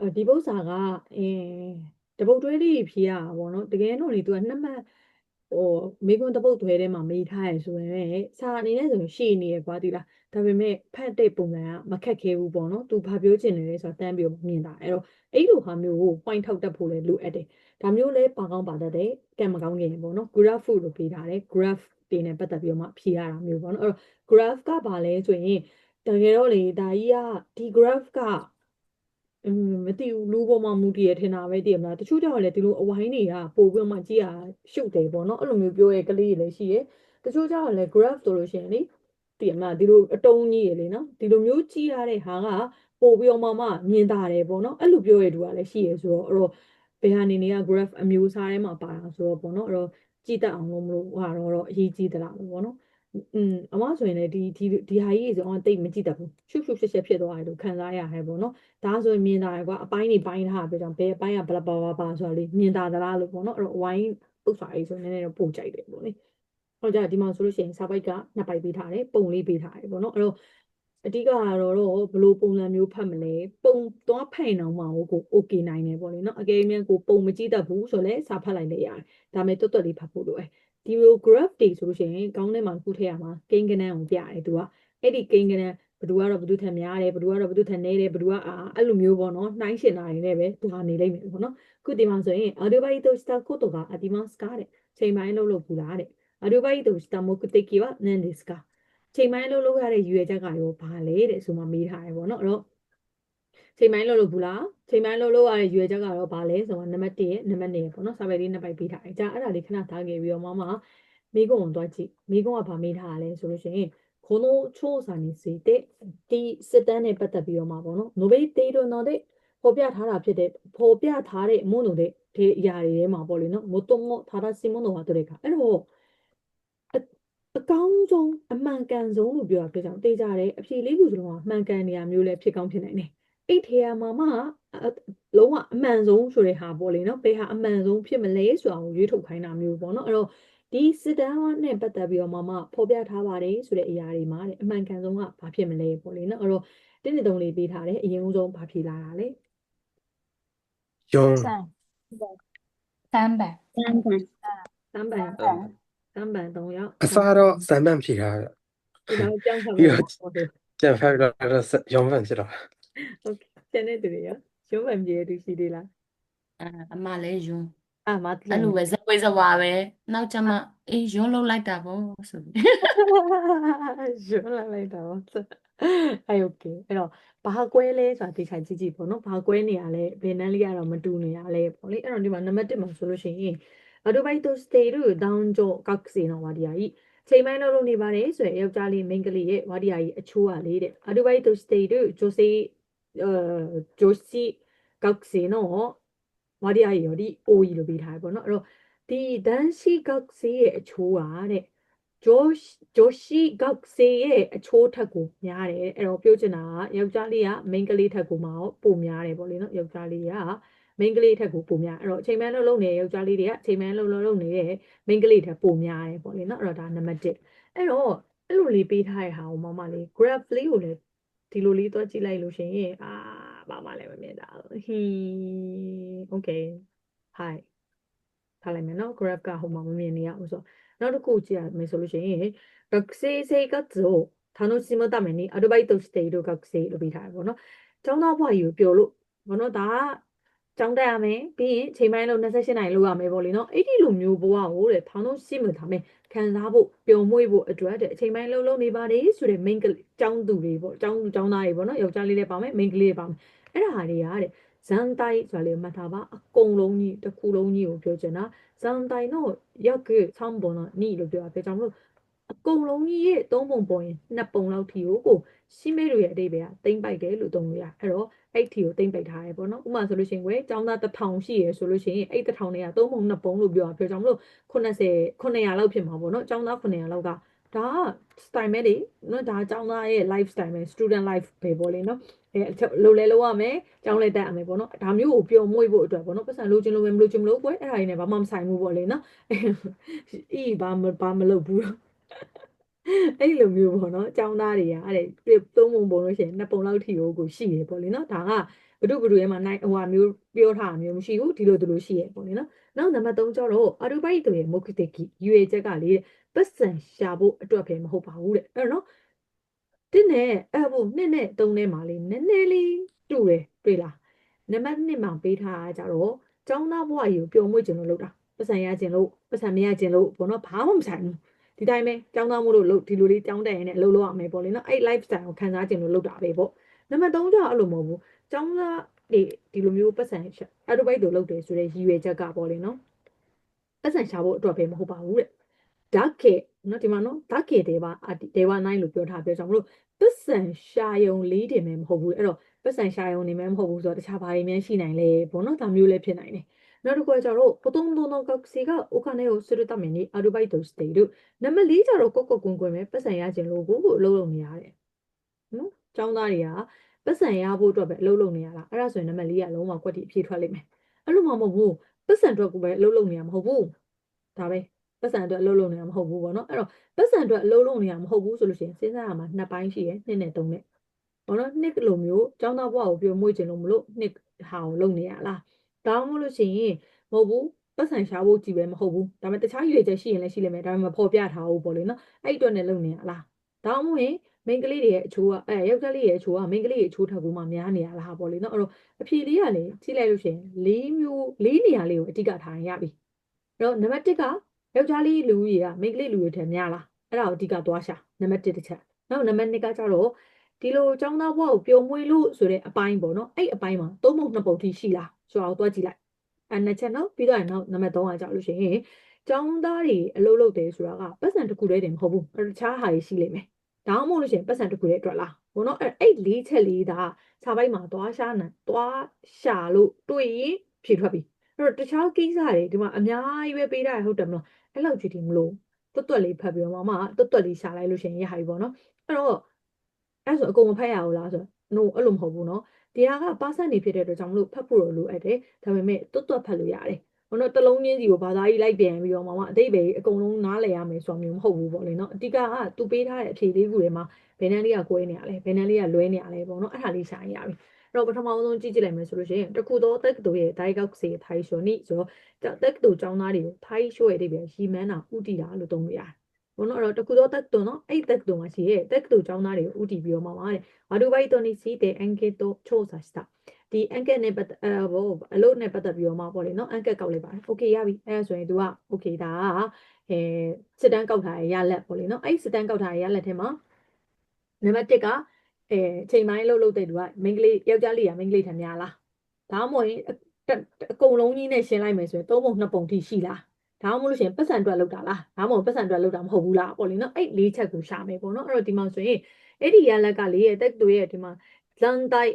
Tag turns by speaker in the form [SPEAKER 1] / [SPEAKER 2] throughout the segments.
[SPEAKER 1] အဲဒီပု္ပ္ပာကအဲတပုတ်တွဲလေးဖြေရတာပေါ့နော်တကယ်တော့လေ तू ကနှစ်မှတ်ဟိုမိကွန်းတပုတ်တွဲထဲမှာမေးထားရဆိုရင်စာအနေနဲ့ဆိုရင်ရှည်နေရကွာဒီလားဒါပေမဲ့ဖတ်တဲ့ပုံစံကမခက်ခဲဘူးပေါ့နော် तू ဘာပြောချင်တယ်လဲဆိုတာတန်းပြီးမြင်တာအဲ့တော့အဲ့လိုဟာမျိုးကို point ထောက်တတ်ဖို့လည်းလိုအပ်တယ်ဒါမျိုးလဲပါကောင်းပါတတ်တယ်ကံမကောင်းခင်ပေါ့နော် graph လို့ပေးထားတယ် graph တွေနဲ့ပတ်သက်ပြီးတော့မှဖြေရတာမျိုးပေါ့နော်အဲ့တော့ graph ကဘာလဲဆိုရင်တကယ်တော့လေဒါကြီးကဒီ graph ကအင်း မသိဘူးလူပေါ်မှာမူတည်ရထင်တာပဲတည်မလားတချို့ကြောင့်လည်းဒီလိုအဝိုင်းတွေကပို့ပြီးမှကြည့်ရရှုပ်တယ်ပေါ့နော်အဲ့လိုမျိုးပြောရဲကလေးတွေလည်းရှိရတချို့ကြောင့်လည်း graph ဆိုလို့ရှိရင်လေတည်မလားဒီလိုအတုံးကြီးရလေနော်ဒီလိုမျိုးကြည့်ရတဲ့ဟာကပို့ပြီးတော့မှမှမြင်တာတယ်ပေါ့နော်အဲ့လိုပြောရတူကလည်းရှိရဆိုတော့အဲ့တော့ဘယ်ဟာနေနေက graph အမျိုးအစားထဲမှာပါတာဆိုတော့ပေါ့နော်အဲ့တော့ကြည့်တတ်အောင်လို့မလို့ဟာတော့အရေးကြီးသလားလို့ပေါ့နော် อืมအမဆိုရင်လည်းဒီဒီဒီဟာကြီးဆိုအောင်တိတ်မကြည့်တတ်ဘူးရှုပ်ရှုပ်ရှက်ရှက်ဖြစ်သွားတယ်လို့ခံစားရဟဲ့ပေါ့နော်ဒါဆိုရင်မြင်တာကွာအပိုင်းတွေပိုင်းထားပြကြောင်ဘယ်အပိုင်းကဘလဘဘာဘာဆိုတာလေမြင်တာသလားလို့ပေါ့နော်အဲ့တော့ဝိုင်းပုတ်စာရေးဆိုနည်းနည်းတော့ပို့ကြိုက်တယ်ပေါ့လေဟောကြဒီမှာဆိုလို့ရှိရင်စာပိုက်ကနှစ်ပိုက်ပေးထားတယ်ပုံလေးပေးထားတယ်ပေါ့နော်အဲ့တော့အဓိကကတော့တော့ဘလို့ပုံစံမျိုးဖတ်မလဲပုံသွားဖတ်ရင်တော့မှကို okay နိုင်တယ်ပေါ့လေနော်အကယ်၍ကိုပုံမကြည့်တတ်ဘူးဆိုလည်းစာဖတ်လိုက်လည်းရတယ်ဒါမဲ့တွတ်တွတ်လေးဖတ်ဖို့လိုတယ် ဒီလို graph တွေဆိုလို့ရှိရင်ကောင်းထဲမှာခုထည့်ရမှာကိန်းကနန်းကိုပြတယ်သူကအဲ့ဒီကိန်းကနန်းဘယ်သူကတော့ဘယ်သူထက်များတယ်ဘယ်သူကတော့ဘယ်သူထက်နည်းတယ်ဘယ်သူကအာအဲ့လိုမျိုးပေါ့နော်နှိုင်းရှင်တာတွေနဲ့ပဲသူကနေလိမ့်မယ်ပေါ့နော်ခုဒီမှာဆိုရင် adobaito shita koto ga arimasu ka တဲ့ချိန်ပိုင်းလုံးလို့ပူတာတဲ့ adobaito shita mokuteki wa nan desu ka ချိန်ပိုင်းလုံးလို့ရတဲ့ရည်ရွယ်ချက်ကရောဘာလဲတဲ့ဆိုမှမေးထားတယ်ပေါ့နော်အဲ့တော့ ချိန်ပိုင်းလုံးလို့ဘူးလားချိန်ပိုင်းလုံးလို့ရတဲ့ရွယ်ချက်ကတော့ဘာလဲဆိုတော့နံပါတ်1ရဲ့နံပါတ်2ရဲ့ပေါ့နော်စာပေလေးနှစ်ပိုက်ပေးထားတယ်ကြာအဲ့ဒါလေးခဏထားခဲ့ပြီးတော့မမမိကုံကိုတွားကြည့်မိကုံကဘာမေးထားလဲဆိုလို့ရှိရင်この調査についてဒီစစ်တမ်းနဲ့ပတ်သက်ပြီးတော့မှာပေါ့နော်နိုဘေးတေးတို့တော့တဲ့ပေါ်ပြထားတာဖြစ်တဲ့ပေါ်ပြထားတဲ့မွန်းတို့တဲ့ဒီအရာတွေထဲမှာပေါ့လေနော်မို့တော့ထားတာစီမွန်းတို့ဟာတဲ့ခါအဲ့တော့အကောင်းဆုံးအမှန်ကန်ဆုံးလို့ပြောတာဖြစ်ကြောင်တေးကြတယ်အဖြေလေးခုစလုံးကမှန်ကန်နေရမျိုးလည်းဖြစ်ကောင်းဖြစ်နိုင်တယ် အဲ့ထဲမှာမှလုံးဝအမှန်ဆုံးဆိုတဲ့ဟာပေါ့လေနော်ဘယ်ဟာအမှန်ဆုံးဖြစ်မလဲဆိုတာကိုရွေးထုတ်ခိုင်းတာမျိုးပေါ့နော်အဲ့တော့ဒီစစ်တမ်းနဲ့ပတ်သက်ပြီးတော့မှမဖော်ပြထားပါတယ်ဆိုတဲ့အရာတွေမှာတဲ့အမှန်ကန်ဆုံးကဘာဖြစ်မလဲပေါ့လေနော်အဲ့တော့တင်းနေတုံလေးပေးထားတယ်အရင်ဆုံးဘာဖြစ်လာတာလဲ
[SPEAKER 2] ကျော်
[SPEAKER 3] တမ်ပ
[SPEAKER 4] န်တ
[SPEAKER 1] မ်ပန်တမ်ပန်တမ်ပန်၃ယောက်
[SPEAKER 2] အစားတော့တမ်ပန်ဖြစ်တာ
[SPEAKER 1] ဒီတော့ကြောက်ခါ
[SPEAKER 2] ပြီးတော့ကျန်ဖက်တော့ရောင်းပန်ဖြစ်တော့
[SPEAKER 1] ဟုတ်ကဲ့ကျန်တဲ့သူတွေရောရုံးမှန်ပြေသူရှိသေးလား
[SPEAKER 3] အာအမလည်းယွန်း
[SPEAKER 1] အာမတ
[SPEAKER 3] အဲ့လိုပဲဇပွေဇဝါပဲနောက်ကျမှအေးယွန်းလုံးလိုက်တာပေါ့ဆိုပြီး
[SPEAKER 1] ယွန်းလာလိုက်တာပေါ့အဲ့ okay အဲ့တော့ဘာကွဲလဲဆိုတာဒီခိုင်ကြည့်ကြည့်ပေါ့နော်ဘာကွဲနေရလဲဘယ်နှန်းလေးကတော့မတူနေရလဲပေါ့လေအဲ့တော့ဒီမှာနံပါတ်1မှာဆိုလို့ရှိရင်အဒိုဘိုက်တိုစတေရုဒေါင်းဂျိုကောက်စီနော်ဝါဒီယာကြီးချိန်ပိုင်းလုံးလုံးနေပါတယ်ဆိုရင်ယောက်ျားလေးမိန်းကလေးရဲ့ဝါဒီယာကြီးအချိုးရလေးတဲ့အဒိုဘိုက်တိုစတေရုဂျိုစေ 女子学生のဝါဒီယာကြီးရောဒီ OE လို့ပေးထားတယ်ပေါ့နော်အဲ့တော့ဒီ男子学生ရဲ့အချိုးကတဲ့女子女子学生ရဲ့အချိုးထက်ကိုများတယ်အဲ့တော့ပြောချင်တာကယောက်ျားလေးကမိန်းကလေးထက်ကိုမှပိုများတယ်ပေါ့လေနော်ယောက်ျားလေးကမိန်းကလေးထက်ကိုပိုများအဲ့တော့ချိန်မှန်းလုံးလုံးနေတဲ့ယောက်ျားလေးတွေကချိန်မှန်းလုံးလုံးလုံးနေတဲ့မိန်းကလေးထက်ပိုများတယ်ပေါ့လေနော်အဲ့တော့ဒါနံပါတ်1အဲ့တော့အဲ့လိုလေးပေးထားတဲ့ဟာကိုမမလေး graph လေးကိုလည်း ဒီလိုလေးသွားကြည့်လိုက်လို့ရှိရင်အာဘာမှလည်းမမြင်တာဟီး okay hi ထားလိုက်မယ်နော် graph ကဟိုမှာမမြင်နေရဘူးဆိုနောက်တစ်ခုကြည့်ရမယ်ဆိုလို့ရှိရင်学生生活を楽しむためにアルバイトしている学生လို့ပေးထားတယ်ပေါ့နော်ကျောင်းသားဘွားကြီးကိုပြောလို့ဘောနော်ဒါက ကျောင်းတက်ရမယ်ပြီးရင်ချိန်ပိုင်းလုံး28နိုင်လောက်ရမယ်ပေါ့လေနော်အဲ့ဒီလိုမျိုးဘဝကိုတဲ့ထောင်းလုံးရှိမှထားမယ်ခံစားဖို့ပျော်မွေ့ဖို့အတွက်တဲ့အချိန်ပိုင်းလုံးလုံးနေပါတယ်ဆိုတဲ့ main ကျောင်းသူတွေပေါ့ကျောင်းကျောင်းသားတွေပေါ့နော်ယောက်ျားလေးလည်းပါမယ် main ကလေးလည်းပါမယ်အဲ့ဒါဟာတွေကတဲ့ဇန်တိုင်းဆိုတာလေးမှတ်ထားပါအကုန်လုံးကြီးတစ်ခုလုံးကြီးကိုပြောချင်တာဇန်တိုင်းတော့ရက်ကေ3本の2လို့ပြောတာပြောကြောင့်မလို့အကုန်လုံးကြီးရဲ့3ပုံပေါ်ရင်2ပုံလောက်ထီကိုကိုရှင်းမဲတွေရဲ့အတိတ်ပဲကတိမ့်ပိုက်တယ်လို့သုံးလို့ရအဲ့တော့ အဲ့ထီကိုတိမ့်ပိတ်ထားရဲပေါ့နော်ဥပမာဆိုလို့ရှိရင်ကွယ်ចောင်းသား1000ရှိရဆိုလို့ရှိရင်အဲ့1000တွေက3ပုံ2ပုံလို့ပြောတာပြောကြောင့်မလို့80 900လောက်ဖြစ်မှာပေါ့နော်ចောင်းသား900လောက်ကဒါက style ပဲလေနော်ဒါចောင်းသားရဲ့ life style ပဲ student life ပဲပေါ့လေနော်အဲလိုလဲလို့ရမယ်ကျောင်းလဲတက်ရမယ်ပေါ့နော်ဒါမျိုးကိုပျော်မွေ့ဖို့အတွက်ပေါ့နော်ပတ်စံလိုချင်လို့ပဲမလိုချင်မလို့ကွယ်အဲ့ဒါကြီးနဲ့ဘာမှမဆိုင်ဘူးပေါ့လေနော်အေးဘာမဘာမလုပ်ဘူး အဲ့လိုမျိုးပေါ့နော်ចောင်းသားတွေကအဲ့ဒါသုံးပုံပုံလို့ရှိရင်နှစ်ပုံလောက်ထိကိုကိုရှိရပေါ့လေနော်ဒါကဘဒုဘဒုရဲ့မှာနိုင်ဟိုဟာမျိုးပြောထားတာမျိုးမရှိဘူးဒီလိုဒီလိုရှိရပေါ့လေနော်နောက်နံပါတ်3ကျတော့အာရူဘိုက်တို့ရဲ့မုတ်တကီရွေချက်ကလေပတ်စံရှာဖို့အတွက်ပဲမဟုတ်ပါဘူးတဲ့အဲ့တော့နော်တစ်နဲ့အဲ့ဘူးနှစ်နဲ့သုံးနဲ့မှာလေနည်းနည်းလေးတူတယ်တွေ့လားနံပါတ်1မှာပေးထားတာကြတော့ចောင်းသားဘဝကြီးကိုပျော်မွေ့ခြင်းလို့လုပ်တာပတ်စံရခြင်းလို့ပတ်စံမရခြင်းလို့ဘောနော်ဘာမှမဆိုင်ဘူး ဒီတိုင်းပဲကြောင်းသားမှုလို့လုပ်ဒီလိုလေးကြောင်းတက်ရင်လည်းအလုပ်လုပ်ရမယ်ပေါ့လေနော်အဲ့ lifestyle ကိုခံစားခြင်းလို့လုပ်တာပဲပေါ့နံပါတ်3ကျတော့အဲ့လိုမဟုတ်ဘူးကြောင်းသားဒီဒီလိုမျိုးပတ်စံရှာအတူပိုက်တို့လုပ်တယ်ဆိုတဲ့ရည်ရွယ်ချက်ကပေါ့လေနော်ပတ်စံရှာဖို့အတွက်ပဲမဟုတ်ပါဘူးတဲ့ဓာတ်ကေနော်ဒီမှာနော်ဓာတ်ကေတွေပါဒေဝနိုင်လို့ပြောထားပြောကြောင့်မလို့ပတ်စံရှာယုံလေးတင်မယ်မဟုတ်ဘူးအဲ့တော့ပတ်စံရှာယုံနေမယ်မဟုတ်ဘူးဆိုတော့တခြားဘာတွေများရှိနိုင်လဲပေါ့နော်ဒါမျိုးလည်းဖြစ်နိုင်တယ် နောက်တစ်ခုကကျတော့보통노노각시가오카네오쓰르타메니아르바이토시테이루နံပါတ်၄ကျတော့ကိုကိုကွန်ကွန်ပဲပတ်စံရခြင်းလို့ကိုကိုအလုပ်လုပ်နေရတယ်နော်ចောင်းသားတွေကပတ်စံရဖို့အတွက်ပဲအလုပ်လုပ်နေရတာအဲ့ဒါဆိုရင်နံပါတ်၄ကလုံးဝကွက်တီအပြေထွက်လိမ့်မယ်အဲ့လိုမှမဟုတ်ဘူးပတ်စံအတွက်ကိုပဲအလုပ်လုပ်နေရမဟုတ်ဘူးဒါပဲပတ်စံအတွက်အလုပ်လုပ်နေတာမဟုတ်ဘူးပေါ့နော်အဲ့တော့ပတ်စံအတွက်အလုပ်လုပ်နေတာမဟုတ်ဘူးဆိုလို့ရှိရင်စဉ်းစားရမှာနှစ်ပိုင်းရှိရယ်နှစ်နဲ့သုံးနဲ့ပေါ့နော်နှစ်လိုမျိုးចောင်းသားဘွားကိုပြောမွေ့ခြင်းလို့မလို့နှစ်ဟာကိုလုပ်နေရလား ဒါမှမဟုတ်လို့ရှိရင်မဟုတ်ဘူးပတ်စံရှာဖို့ကြည့်ပဲမဟုတ်ဘူးဒါပေမဲ့တခြားရွေချက်ရှိရင်လည်းရှိလိမ့်မယ်ဒါပေမဲ့ဖော်ပြထားဖို့ပေါ့လေနော်အဲ့အတွက်နဲ့လုပ်နေရလားဒါမှမဟုတ်ရင်မိန်းကလေးတွေရဲ့အချိုးကအဲယောက်ျားလေးရဲ့အချိုးကမိန်းကလေးရဲ့အချိုးထပ်ကူမှများနေရလားပေါ့လေနော်အဲ့တော့အဖြေလေးကလည်းကြည့်လိုက်လို့ရှိရင်၄မျိုး၄နေရာလေးကိုအတိအကထားရင်ရပြီအဲ့တော့နံပါတ်1ကယောက်ျားလေးလူကြီးကမိန်းကလေးလူတွေထက်များလားအဲ့ဒါကိုအတိအကသွားရှာနံပါတ်1တစ်ချက်နောက်နံပါတ်2ကကျတော့ဒီလိုចောင်းသားဘဝကိုပျော်မွေ့လို့ဆိုတဲ့အပိုင်းပေါ့နော်အဲ့အပိုင်းမှာသုံးပုံနှစ်ပုံထိရှိလား ရွာကိုသွားကြည့်လိုက်အဲ့နှစ်ချက်နော်ပြီးတော့နောက်နံပါတ်3ကကြောက်လို့ရှိရင်ကျောင်းသားတွေအလုပ်လုပ်တယ်ဆိုတာကပတ်စံတစ်ခုတည်းတင်မဟုတ်ဘူးတခြားဟာတွေရှိလိမ့်မယ်ဒါမှမဟုတ်လို့ရှိရင်ပတ်စံတစ်ခုတည်းအတွက်လားဘောနော်အဲ့အဲ့လေးချက်လေးဒါစာပိုက်မှာသွားရှာနံသွားရှာလို့တွေ့ရင်ဖြေထွက်ပြီအဲ့တော့တခြားကိစ္စတွေဒီမှာအများကြီးပဲပေးတာဟုတ်တယ်မလားအဲ့လောက်ကြည့်တယ်မလို့တွတ်တွတ်လေးဖတ်ပြီးတော့မမတွတ်တွတ်လေးရှာလိုက်လို့ရှိရင်ရဟိုက်ပေါ့နော်အဲ့တော့အဲ့ဆိုအကုန်မဖတ်ရဘူးလားဆိုတော့ no အဲ့လိုမဟုတ်ဘူးနော် တရားကပါစနေဖြစ်တဲ့အတွက်ကြောင့်မလို့ဖတ်ဖို့တော့လိုအပ်တယ်ဒါပေမဲ့တွတ်တွတ်ဖတ်လို့ရတယ်ဘောနော်တလုံးချင်းစီကိုဘာသာရေးလိုက်ပြန်ပြီးတော့မှအတိတ်ပဲအကုန်လုံးနားလည်ရမယ်ဆိုတာမျိုးမဟုတ်ဘူးပေါ့လေနော်အတိကကသူပေးထားတဲ့အဖြေလေးခုတွေမှာဘယ်နှန်းလေးကကိုယ်နေရလဲဘယ်နှန်းလေးကလွဲနေရလဲပေါ့နော်အဲ့ဒါလေးရှာရပြီတော့ပထမဆုံးကြည့်ကြည့်လိုက်မယ်ဆိုလို့ရှိရင်တခုသောတက္ကသိုလ်ရဲ့ဒိုင်ကောက်စေထိုင်ရှော်နိဆိုတော့တက္ကသိုလ်ကျောင်းသားတွေကိုထိုင်ရှော်ရဲ့အဓိပ္ပာယ်ရီမန်းတာဥတီတာလို့သုံးလို့ရတယ် ဘုန်းတော်တော့တကူသောတတ်တုံနော်အဲ့တတ်တုံမှာရှိရဲ့တတ်တုံចောင်းသားတွေကိုဥတီပြီးတော့မှာပါတယ်ဝါဒူဘိုက်တိုနီစီတဲ့အန်ကေတိုချိုးစာစတာဒီအန်ကက်နဲ့ပတ်အဲဘောအလို့နဲ့ပတ်သက်ပြီးတော့မှာပေါ့လေနော်အန်ကက်ကောက်လိုက်ပါတယ်โอเคရပြီအဲဆိုရင် तू ကโอเคဒါကအဲစစ်တမ်းကောက်ထားရရလက်ပေါ့လေနော်အဲ့စစ်တမ်းကောက်ထားရရလက်ထဲမှာနံပါတ်1ကအဲချိန်ပိုင်းလို့လို့တဲ့ तू ကမိန်းကလေးယောက်ျားလေးရာမိန်းကလေးထံများလားဒါမှမဟုတ်အကုန်လုံးကြီးနဲ့ရှင်းလိုက်မယ်ဆိုရင်သုံးပုံနှစ်ပုံထိရှိလား ဒါမှမဟုတ်လို့ရှိရင်ပတ်စံအတွက်လောက်တာလားဒါမှမဟုတ်ပတ်စံအတွက်လောက်တာမဟုတ်ဘူးလားပေါ့လေနော်အဲ့လေးချက်ကိုရှာမယ်ပေါ့နော်အဲ့တော့ဒီမှာဆိုရင်အဲ့ဒီရလက်ကလေးရဲ့တက်တူရဲ့ဒီမှာဇန်တိုက်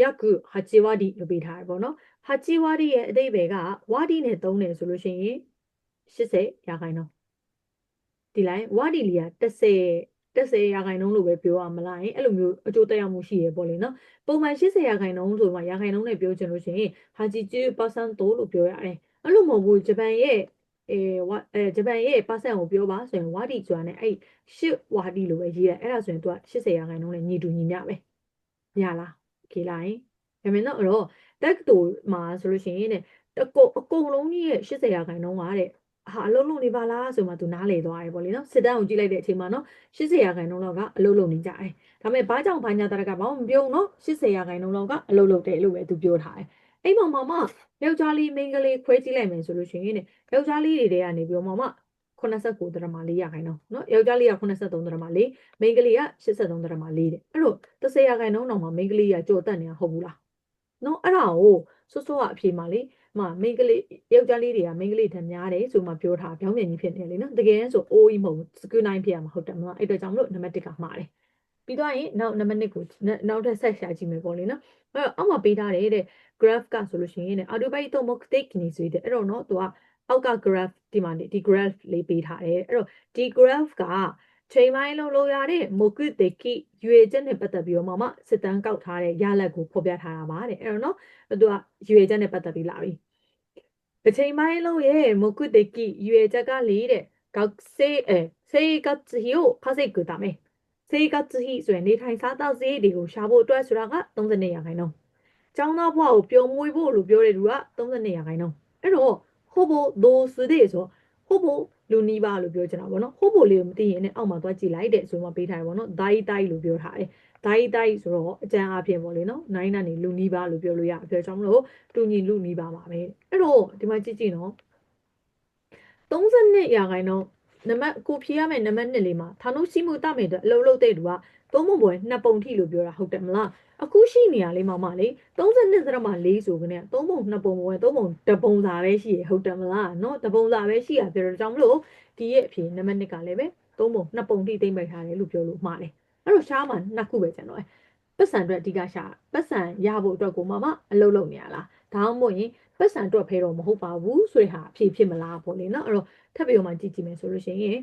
[SPEAKER 1] 約8ဝါဒီလို့ပေးထားတယ်ပေါ့နော်8ဝါဒီရဲ့အတိတ်ပဲကဝါဒီနဲ့သုံးတယ်ဆိုလို့ရှိရင်80ရာခိုင်နှုန်းဒီလိုက်ဝါဒီလီက30 30ရာခိုင်နှုန်းလို့ပဲပြောရမလားအဲ့လိုမျိုးအကျိုးသက်ရောက်မှုရှိရပေါ့လေနော်ပုံမှန်80ရာခိုင်နှုန်းဆိုမှရာခိုင်နှုန်းနဲ့ပြောချင်လို့ရှိရင်ဟာဂျီဂျီပါဆန်တိုလို့ပြောရတယ်အဲ့လိုမဟုတ်ဘူးဂျပန်ရဲ့ အဲဝအဲဂျပန်ရဲ့ပါဆန်ကိုပြောပါဆိုရင်ဝါဒီကျွမ်းနဲ့အဲ့ရှစ်ဝါဒီလို့ပဲရေးတယ်အဲ့ဒါဆိုရင် तू က80ရာခိုင်နှုန်းနဲ့ညီတူညီမျှပဲရလားโอเคလားဒါပေမဲ့တော့အဲ့တော့တက်တူမှာဆိုလို့ရှိရင်တဲ့အကုန်အကုန်လုံးကြီးရဲ့80ရာခိုင်နှုန်းကတဲ့ဟာအလုံးလုံးနေပါလားဆိုမှ तू နားလေသွားတယ်ပေါ့လေနော်စစ်တမ်းကိုကြည့်လိုက်တဲ့အချိန်မှာနော်80ရာခိုင်နှုန်းလောက်ကအလုံးလုံးနေကြတယ်ဒါပေမဲ့ဘာကြောင့်ဘာညာတရကဘာမှမပြောဘူးနော်80ရာခိုင်နှုန်းလောက်ကအလုံးလုံးတယ်လို့ပဲ तू ပြောထားတယ် အဲ့မှာမမယောက်ျားလေးမိန်းကလေးခွဲကြည့်လိုက်မယ်ဆိုလို့ရှိရင်တဲ့ယောက်ျားလေးတွေကနေပြီးတော့မမ89ဒရမ4ရာခိုင်နှုန်းเนาะယောက်ျားလေးက83ဒရမ4မိန်းကလေးက83ဒရမ4တဲ့အဲ့တော့30ရာခိုင်နှုန်းတော့မှမိန်းကလေးကကြော်တက်နေတာဟုတ်ဘူးလားเนาะအဲ့ဒါကိုစွတ်စွတ်ကအဖြေမှာလေမမိန်းကလေးယောက်ျားလေးတွေကမိန်းကလေးထက်များတယ်ဆိုမှပြောထားပြောင်းပြန်ကြီးဖြစ်နေလေเนาะတကယ်ဆိုအိုးကြီးမဟုတ်စကူနိုင်ဖြစ်ရမှာဟုတ်တယ်မလားအဲ့တော့ကြောင့်မလို့နံပါတ်1ကမှားတယ် ပြီးတော့ရင်နောက်နံပါတ်2ကိုနောက်ထပ်ဆက်ရှာကြည့်မယ်ပေါ့လေနော်အဲ့တော့အောက်မှာပေးထားတယ်တဲ့ graph ကဆိုလို့ရှိရင်တဲ့ autobite မုတ်တိတ်နေဆိုတဲ့အဲ့တော့နော်သူကအောက်က graph ဒီမှာဒီ graph လေးပေးထားတယ်အဲ့တော့ဒီ graph ကချိန်ပိုင်းလုံးလို့ရတဲ့မုတ်တိကိရွေချက်နဲ့ပတ်သက်ပြီးတော့မှမစစ်တမ်းကောက်ထားတဲ့ရလဒ်ကိုဖော်ပြထားတာပါတဲ့အဲ့တော့နော်သူကရွေချက်နဲ့ပတ်သက်ပြီးလာပြီအချိန်ပိုင်းလုံးရဲ့မုတ်တိကိရွေချက်ကလေးတဲ့ကောက်စေးအဲစေကတ်ဟီကိုခါစိတ်ကူတာမေ စေကတ်ဟီဆိုရင်နေထိုင်စားသောက်စရိတ်တွေကိုရှာဖို့အတွက်ဆိုတာက32ရာခိုင်နှုန်းကျောင်းသားဘဝကိုပျော်မွေ့ဖို့လို့ပြောတဲ့လူက32ရာခိုင်နှုန်းအဲ့တော့ဟိုဘိုဒိုစတဲ့ဆိုဟိုဘိုလူနီးပါလို့ပြောချင်တာပေါ့နော်ဟိုဘိုလေးကိုမသိရင်လည်းအောက်မှာသွားကြည့်လိုက်တဲ့ဆိုမှပေးထားတယ်ပေါ့နော်ဒိုင်းဒိုင်းလို့ပြောထားတယ်ဒိုင်းဒိုင်းဆိုတော့အကျန်းအပြင်ပေါ့လေနော်နိုင်နာနေလူနီးပါလို့ပြောလို့ရအပြောကြောင့်မလို့တူညီလူနီးပါပါပဲအဲ့တော့ဒီမှာကြည့်ကြည့်နော်32ရာခိုင်နှုန်း နံပါတ်ကိုဖြေရမယ့်နံပါတ်1လေးမှာဌာနုရှိမှုတမယ်အတွက်အလုပ်လုပ်တဲ့လူကသုံးပုံပွဲနှစ်ပုံထိလို့ပြောတာဟုတ်တယ်မလားအခုရှိနေရလေးမမလေး32စရမ4ဆိုကနေ3ပုံ2ပုံပွဲ3ပုံတပုံစာပဲရှိရဟုတ်တယ်မလားเนาะတပုံစာပဲရှိရပြောတော့ကြောင့်မလို့ဒီရဲ့အဖြေနံပါတ်1ကလည်းပဲ3ပုံ2ပုံထိသိမ့်ပိုက်ထားတယ်လို့ပြောလို့မှားတယ်အဲ့တော့ရှားမှာနှစ်ခုပဲကျန်တော့ပတ်စံအတွက်အဓိကရှာပတ်စံရဖို့အတွက်ကိုမမအလုပ်လုပ်နေရလားဒါမှမဟုတ်ရင် ပတ်စံအတွက်ဖဲတော့မဟုတ်ပါဘူးဆိုတဲ့ဟာအဖြေဖြစ်မလားပေါ့လေနော်အဲ့တော့ထပ်ပြီးတော့မှကြည့်ကြည့်မယ်ဆိုလို့ရှိရင်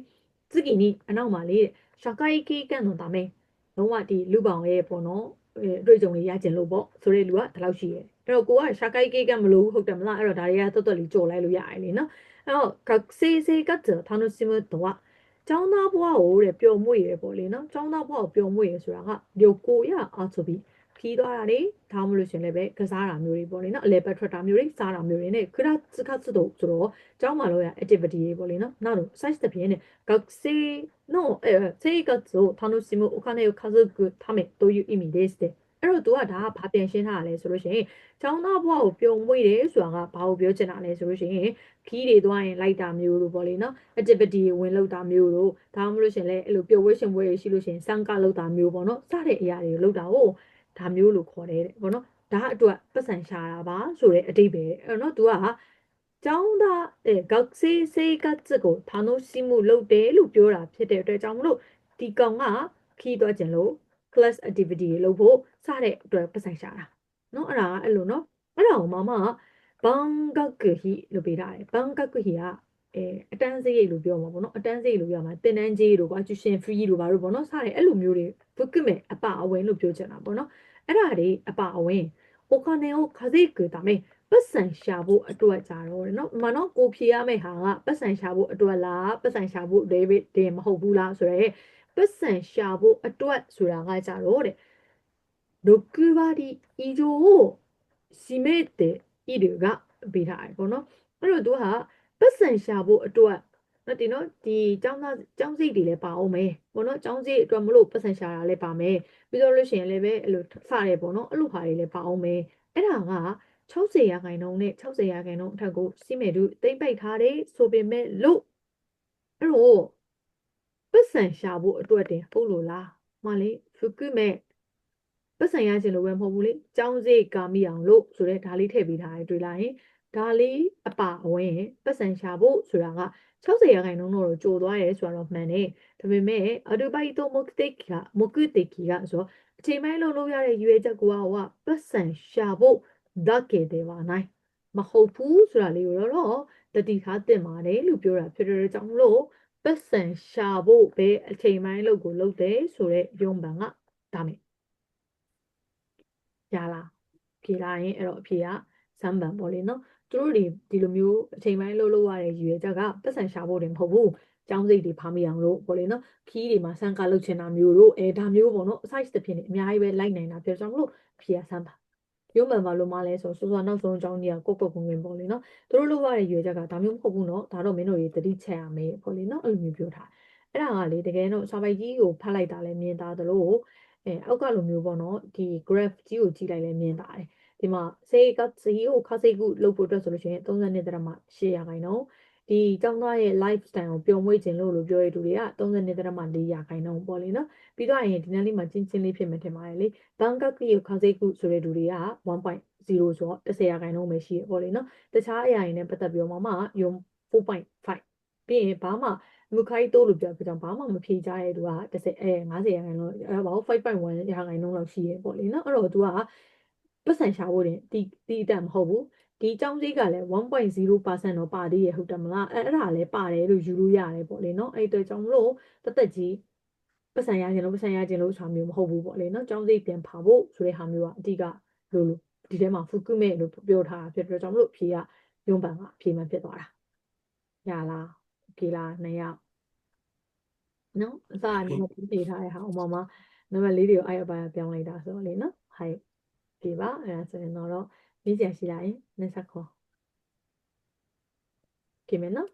[SPEAKER 1] စကီနီအနောက်မှာလေရှာကိုင်ကီကန်တော့ဒါမဲလုံးဝဒီလူပောင်ရဲ့ပေါ့နော်အတွေ့အကြုံလေးရကျင်လို့ပေါ့ဆိုတဲ့လူကဒီလောက်ရှိရဲ့အဲ့တော့ကိုကရှာကိုင်ကီကန်မလို့ဟုတ်တယ်မလားအဲ့တော့ဒါတွေကတော်တော်လေးကြော်လိုက်လို့ရတယ်လေနော်အဲ့တော့ကစေစေကတ်ထောင်းနုစီမတော့ကျောင်းသားဘွားကိုတဲ့ပျော်မွေ့ရယ်ပေါ့လေနော်ကျောင်းသားဘွားကိုပျော်မွေ့ရယ်ဆိုတာကဒီကိုရအောင်ဆိုပြီး ခီးသွားတာလေဒါမှမလို့ရှင်လည်းပဲကစားတာမျိုးတွေပေါ့လေနော်အလဲပတ်ထွက်တာမျိုးတွေစားတာမျိုးတွေနဲ့ခရစကတ်စတော့ဆိုတော့ကျောင်းမှာလို့ရ activity တွေပေါ့လေနော်နောက်တော့ size တစ်ပြင်းနဲ့学生のえー生活を楽しむお金を稼ぐためという意味ですတဲ့အဲ့တော့ तू ကဒါကဘာပြန်ရှင်းထားရလဲဆိုလို့ရှိရင်ကျောင်းသားဘဝကိုပျော်မွေ့တယ်ဆိုတာကဘာကိုပြောချင်တာလဲဆိုလို့ရှိရင်ခီးတွေသွားရင်လိုက်တာမျိုးလို့ပေါ့လေနော် activity ဝင်လောက်တာမျိုးလို့ဒါမှမဟုတ်ရှင်လဲအဲ့လိုပျော်ဝဲရှင်ပွဲတွေရှိလို့ရှိရင်စံကလောက်တာမျိုးပေါ့နော်စတဲ့အရာတွေကိုလောက်တာကို ဒါမျိုးလို့ခေါ်တယ်တဲ့ဘောနော်ဒါအတွက်ပတ်စံရှာတာပါဆိုတဲ့အတိတ်ပဲအဲ့တော့ तू ကကျောင်းသားအဲဂေါက်စေးစေးကတ်စ်ကိုထာနိုစီမှုလုပ်တယ်လို့ပြောတာဖြစ်တဲ့အတွက်ကြောင့်မလို့ဒီကောင်ကခီးသွားခြင်းလို့ class activity တွေလုပ်ဖို့စတဲ့အတွက်ပတ်စံရှာတာနော်အဲ့ဒါကအဲ့လိုနော်အဲ့ဒါကိုမမကဘန်ဂတ်ကဟီလို့ပေးထားတယ်ဘန်ဂတ်ကဟီက အဲအတန်းစရိတ်လို့ပြောမှာပေါ့နော်အတန်းစရိတ်လို့ပြောမှာတင်တန်းကြီးတို့ကွာ tuition free တို့ဘာလို့ပေါ့နော်စတဲ့အဲ့လိုမျိုးတွေ book မဲ့အပအဝင်လို့ပြောချင်တာပေါ့နော်အဲ့ဒါတွေအပအဝင်โอ金を稼ぐためပတ်စံရှာဖို့အတွက်ကြတော့เนาะမနော်ကိုဖြေရမယ့်ဟာကပတ်စံရှာဖို့အတွက်လားပတ်စံရှာဖို့ David တင်မဟုတ်ဘူးလားဆိုရဲပတ်စံရှာဖို့အတွက်ဆိုတာကကြတော့တဲ့6割以上を占めているがပေးထားတယ်ပေါ့နော်အဲ့တော့သူက ပတ်စံရှာဖို့အတွက်နော်ဒီနော်ဒီចောင်းသားចောင်းစိတ်တွေလည်းပါအောင်မယ်ပေါ့နော်ចောင်းစိတ်အတွက်မလို့ပတ်စံရှာတာလည်းပါမယ်ပြီးတော့လို့ရှိရင်လည်းပဲအဲ့လိုစတယ်ပေါ့နော်အဲ့လိုဟာတွေလည်းပါအောင်မယ်အဲ့ဒါက60ရာခိုင်နှုန်းနဲ့60ရာခိုင်နှုန်းအထက်ကိုစီးမယ်သူတိမ့်ပိတ်ထားတယ်ဆိုပေမဲ့လို့အဲ့တော့ပတ်စံရှာဖို့အတွက်တင်ဟုတ်လို့လားမလေးဖုကုမဲ့ပတ်စံရခြင်းလို့ပဲမဟုတ်ဘူးလေចောင်းစိတ်ကာမိအောင်လို့ဆိုတဲ့ဒါလေးထည့်ပေးထားတယ်တွေ့လိုက်ရင် ဒါလေးအပါအဝင်ပတ်စံရှာဖို့ဆိုတာက60ရာခိုင်နှုန်းတော့ကြိုသွားတယ်ဆိုတော့မှန်တယ်ဒါပေမဲ့အတူပိုက်တော့မုတ်တိတ်ကမုတ်တိတ်ကဆိုအချိန်ပိုင်းလုံးလို့ရတဲ့ရွေချက်ကိုကပတ်စံရှာဖို့ဓာတ်ကေတယ်ပါနိုင်မဟုတ်ဘူးဆိုတာလေးကိုတော့တတိထားတင်ပါတယ်လို့ပြောတာဖြစ်တဲ့ကြောင့်မလို့ပတ်စံရှာဖို့ပဲအချိန်ပိုင်းလို့ကိုလုပ်တယ်ဆိုတဲ့ယုံပံကဒါမယ်ရလားဖြေလာရင်အဲ့တော့အဖြေကစမ်းပံပေါ့လေနော် သူတို့တွေဒီလိုမျိုးအချိန်ပိုင်းလှုပ်လို့ရတဲ့ရည်ရွယ်ချက်ကပတ်စံရှာဖို့တင်မဟုတ်ဘူးကျောင်းစိတ်တွေဖားမိအောင်လို့ပေါ့လေနော်ခီးတွေမှာစမ်းကလုပ်ချင်တာမျိုးတို့အဲဒါမျိုးပေါ့နော် size တစ်ဖြစ်နေအများကြီးပဲလိုက်နိုင်တာပြောကြောင့်မလို့အဖြေကစမ်းပါရုံးမှန်ပါလို့မလဲဆိုဆိုဆိုနောက်ဆုံးအကြောင်းကြီးကကိုကုတ်ကုတ်ဝင်ဝင်ပေါ့လေနော်သူတို့လုပ်ရတဲ့ရွေချက်ကဒါမျိုးမဟုတ်ဘူးနော်ဒါတော့မင်းတို့တွေတတိချက်ရမယ်ပေါ့လေနော်အဲ့လိုမျိုးပြောထားအဲ့ဒါကလေတကယ်တော့စာပိုက်ကြီးကိုဖတ်လိုက်တာလည်းမြင်တာသလိုအဲအောက်ကလိုမျိုးပေါ့နော်ဒီ graph ကြီးကိုကြည့်လိုက်လည်းမြင်တာတယ် ဒီမှာစေကစီကိုခါစိတ်ကုလုပ်ဖို့အတွက်ဆိုလို့ရှိရင်32တရမ8ရာခိုင်နှုန်းဒီကျောင်းသားရဲ့ lifestyle ကိုပျော်မွေ့ခြင်းလို့လို့ပြောရတဲ့သူတွေက32တရမ4ရာခိုင်နှုန်းပေါ့လေနော်ပြီးတော့ရင်ဒီနေ့လေးမှာချင်းချင်းလေးဖြစ်မယ်ထင်ပါတယ်လေဘန်ကောက်ကိုခါစိတ်ကုဆိုတဲ့သူတွေက1.0ဆိုတော့10ရာခိုင်နှုန်းပဲရှိရပေါ့လေနော်တခြားအရာတွေနဲ့ပတ်သက်ပြီးတော့မှယုံ4.5ပြီးရင်ဘာမှမူခိုင်းတိုးလို့ပြောပြကြောင်ဘာမှမဖြေကြတဲ့သူက30အဲ50ရာခိုင်နှုန်းအဲဘာလို့5.1ရာခိုင်နှုန်းလောက်ရှိရပေါ့လေနော်အဲ့တော့သူက ပတ်စံရှာဖို့တင်တီတီအတမဟုတ်ဘူးဒီအကြောင်းကြီးကလည်း1.0%တော့ပါသေးရဟုတ်တယ်မလားအဲအဲ့ဒါလည်းပါတယ်လို့ယူလို့ရတယ်ပေါ့လေနော်အဲ့အတွက်ကြောင့်မလို့တသက်ကြီးပတ်စံရခြင်းလို့ပတ်စံရခြင်းလို့ဆိုတာမျိုးမဟုတ်ဘူးပေါ့လေနော်ကျောင်းစိတ်ပြန်ဖာဖို့ဆိုတဲ့ဟာမျိုးကအဓိကလို့လို့ဒီထဲမှာဖူကုမဲလို့ပြောထားတာဖြစ်တဲ့ကြောင့်မလို့ဖြေကယုံပံကဖြေမှဖြစ်သွားတာရလားဖြေလားနှစ်ယောက်နော်အစကနေမဖြေထားတဲ့ဟာဥမာမှာနံပါတ်လေးတွေကိုအဲ့အပိုင်းပြောင်းလိုက်တာဆိုတော့လေနော်ဟိုက် ဒီပါအဲ့ဒါဆိုရင်တော့မေးစရာရှိလာရင်လက်ဆက်ခေါ်ကြည့်မယ်နော်